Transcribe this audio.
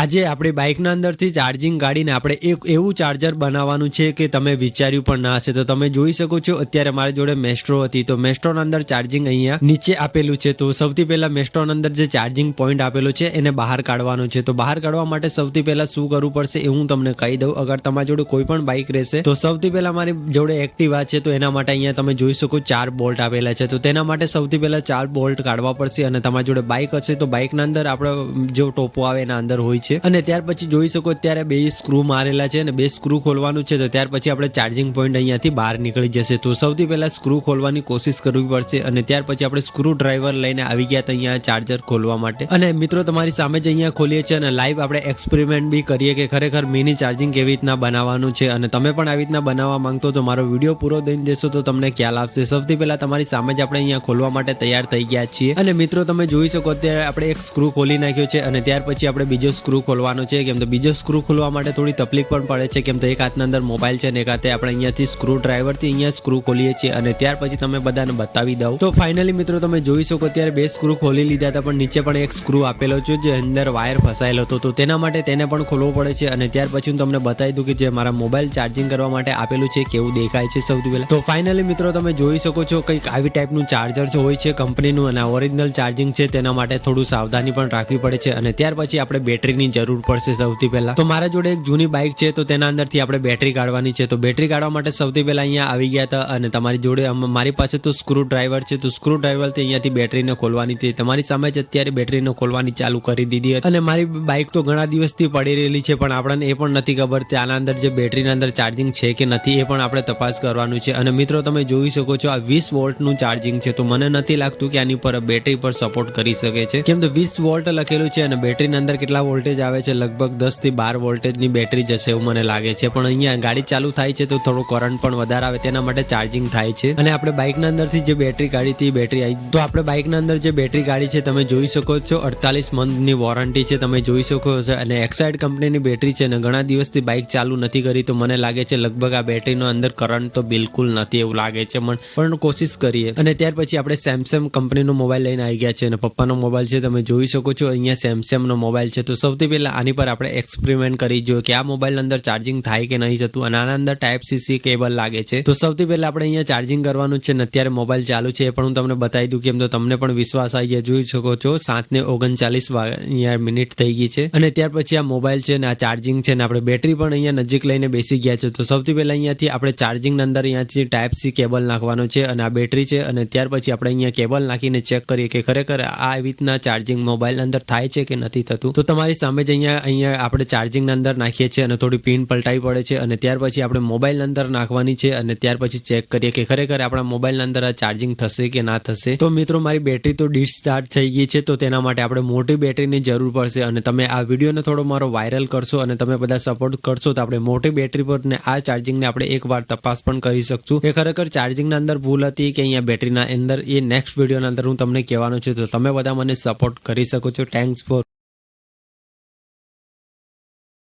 આજે આપણી બાઇકના અંદરથી ચાર્જિંગ કાઢીને આપણે એક એવું ચાર્જર બનાવવાનું છે કે તમે વિચાર્યું પણ ના હશે. તો તમે જોઈ શકો છો, અત્યારે મારી જોડે મેસ્ટ્રો હતી. તો મેસ્ટ્રોના અંદર ચાર્જિંગ અહીંયા નીચે આપેલું છે. તો સૌથી પહેલા મેસ્ટ્રોના અંદર જે ચાર્જિંગ પોઈન્ટ આપેલો છે, એને બહાર કાઢવાનો છે. તો બહાર કાઢવા માટે સૌથી પહેલા શું કરવું પડશે એ હું તમને કહી દઉં. અગર તમારી જોડે કોઈ પણ બાઇક રહેશે, તો સૌથી પહેલા મારી જોડે એક્ટિવા છે, તો એના માટે અહીંયા તમે જોઈ શકો ચાર બોલ્ટ આપેલા છે. તો તેના માટે સૌથી પહેલા ચાર બોલ્ટ કાઢવા પડશે અને તમારી જોડે બાઇક હશે, તો બાઇકના અંદર આપણે જો ટોપો આવે, એના અંદર હોય છે. અને ત્યાર પછી જોઈ શકો ત્યારે બે સ્ક્રૂ મારેલા છે અને બે સ્ક્રૂ ખોલવાનું છે. તો ત્યાર પછી આપણે ચાર્જિંગ પોઈન્ટ અહીંયાથી બહાર નીકળી જશે. તો સૌથી પહેલા સ્ક્રૂ ખોલવાની કોશિશ કરવી પડશે અને ત્યાર પછી આપણે સ્ક્રૂ ડ્રાઈવર લઈને આવી ગયા હતા અહીંયા ચાર્જર ખોલવા માટે. અને મિત્રો, તમારી સામે જ અહીંયા ખોલીએ છીએ અને લાઈવ આપણે એક્સપેરિમેન્ટ બી કરીએ કે ખરેખર મિની ચાર્જિંગ કેવી રીતના બનાવવાનું છે. અને તમે પણ આવી રીતના બનાવવા માંગતો તો મારો વીડિયો પૂરો દઈને દેશો તો તમને ખ્યાલ આવશે. સૌથી પહેલા તમારી સામે જ આપણે અહીંયા ખોલવા માટે તૈયાર થઈ ગયા છીએ. અને મિત્રો, તમે જોઈ શકો અત્યારે આપણે એક સ્ક્રૂ ખોલી નાખ્યો છે અને ત્યાર પછી આપણે બીજો સ્ક્રૂ ખોલવાનો છે, કેમ તો બીજો સ્ક્રૂ ખોલવા માટે થોડી તકલીફ પણ પડે છે, કેમ તો એક હાથના અંદર મોબાઈલ છે અને એક હાથે આપણે અહીંયાથી સ્ક્રૂ ડ્રાઈવરથી અહીંયા સ્ક્રૂ ખોલીએ છીએ અને ત્યાર પછી તમે બધાને બતાવી દઉં. તો ફાઇનલી મિત્રો તમે જોઈ શકો ત્યારે બે સ્ક્રૂ ખોલી લીધા હતા, પણ નીચે પણ એક સ્ક્રૂ આપેલો છે જે અંદર વાયર ફસાયેલો હતો. તો તેના માટે તેને પણ ખોલવો પડે છે અને ત્યાર પછી હું તમને બતાવી દઉં કે જે મારા મોબાઈલ ચાર્જિંગ કરવા માટે આપેલું છે, કેવું દેખાય છે સૌથી પહેલાં. તો ફાઇનલી મિત્રો તમે જોઈ શકો છો કંઈક આવી ટાઈપનું ચાર્જર છે હોય છે કંપનીનું અને ઓરિજિનલ ચાર્જિંગ છે, તેના માટે થોડું સાવધાની પણ રાખવી પડે છે અને ત્યાર પછી આપણે બેટરીની જરૂર પડશે સૌથી પહેલા. તો મારા જોડે એક જૂની બાઇક છે, તો તેના અંદરથી આપણે બેટરી કાઢવાની છે. તો બેટરી કાઢવા માટે સૌથી પહેલા અહીંયા આવી ગયા હતા અને તમારી જોડે મારી પાસે તો સ્ક્રૂ ડ્રાઈવર છે, તો સ્ક્રૂ ડ્રાઈવરથી અહીંયાથી બેટરીને ખોલવાની હતી. તમારી સામે જ અત્યારે બેટરીને ખોલવાની ચાલુ કરી દીધી અને મારી બાઇક તો ઘણા દિવસથી પડી રહેલી છે, પણ આપણને એ પણ નથી ખબર કે આના અંદર જે બેટરીના અંદર ચાર્જિંગ છે કે નથી, એ પણ આપણે તપાસ કરવાનું છે. અને મિત્રો, તમે જોઈ શકો છો આ વીસ વોલ્ટનું ચાર્જિંગ છે. તો મને નથી લાગતું કે આની પર બેટરી પર સપોર્ટ કરી શકે છે. કેમ તો વીસ વોલ્ટ લખેલું છે અને બેટરીના અંદર કેટલા વોલ્ટેજ આવે છે, લગભગ દસથી બાર વોલ્ટેજની બેટરી જશે એવું મને લાગે છે. પણ અહીંયા ગાડી ચાલુ થાય છે તો થોડો કરંટ પણ વધારે આવે, તેના માટે ચાર્જિંગ થાય છે. અને આપણે બાઇકના અંદરથી જે બેટરી કાઢી હતી બેટરી આવી તો આપણે બાઇકના અંદર જે બેટરી કાઢી છે, તમે જોઈ શકો છો, અડતાલીસ મંથની વોરંટી છે, તમે જોઈ શકો છો. અને એક્સાઇડ કંપનીની બેટરી છે અને ઘણા દિવસથી બાઇક ચાલુ નથી કરી, તો મને લાગે છે લગભગ આ બેટરીનો અંદર કરંટ તો બિલકુલ નથી એવું લાગે છે, પણ પણ કોશિશ કરીએ. અને ત્યાર પછી આપણે સેમસંગ કંપનીનો મોબાઈલ લઈને આવી ગયા છે, અને પપ્પાનો મોબાઈલ છે, તમે જોઈ શકો છો, અહીંયા સેમસંગનો મોબાઈલ છે, તો સૌથી પહેલા આની પર આપણે એક્સપેરિમેન્ટ કરી જોઈએ કે આ મોબાઈલ અંદર ચાર્જિંગ થાય કે નહીં થતું અને આના અંદર ટાઈપ સીસી કેબલ લાગે છે. તો સૌથી પહેલાં આપણે અહીંયા ચાર્જિંગ કરવાનું છે ને અત્યારે મોબાઈલ ચાલુ છે એ પણ હું તમને બતાવી દઉં કેમ તો તમને પણ વિશ્વાસ આવી જાય જોઈ શકો છો, સાતને ઓગણચાલીસ અહીંયા મિનિટ થઈ ગઈ છે. અને ત્યાર પછી આ મોબાઈલ છે ને આ ચાર્જિંગ છે ને આપણે બેટરી પણ અહીંયા નજીક લઈને બેસી ગયા છે. તો સૌથી પહેલાં અહીંયાથી આપણે ચાર્જિંગ અંદર અહીંયાથી ટાઈપ સી કેબલ નાખવાનો છે અને આ બેટરી છે અને ત્યાર પછી આપણે અહીંયા કેબલ નાખીને ચેક કરીએ કે ખરેખર આ રીતના ચાર્જિંગ મોબાઈલ અંદર થાય છે કે નથી થતું. તો તમારી સામે જ અહીંયા અહીંયા આપણે ચાર્જિંગના અંદર નાખીએ છીએ અને થોડી પિન પલટાવી પડે છે અને ત્યાર પછી આપણે મોબાઈલ અંદર નાખવાની છે અને ત્યાર પછી ચેક કરીએ કે ખરેખર આપણા મોબાઈલના અંદર આ ચાર્જિંગ થશે કે ના થશે. તો મિત્રો, મારી બેટરી તો ડિસ્ચાર્જ થઈ ગઈ છે, તો તેના માટે આપણે મોટી બેટરીની જરૂર પડશે અને તમે આ વિડીયોને થોડો મારો વાયરલ કરશો અને તમે બધા સપોર્ટ કરશો તો આપણે મોટી બેટરી પર ને આ ચાર્જિંગને આપણે એકવાર તપાસ પણ કરી શકશું. કે ખરેખર ચાર્જિંગના અંદર ભૂલ હતી કે અહીંયા બેટરીના અંદર, એ નેક્સ્ટ વિડીયોના અંદર હું તમને કહેવાનું છું, તો તમે બધા મને સપોર્ટ કરી શકો છો. Thanks for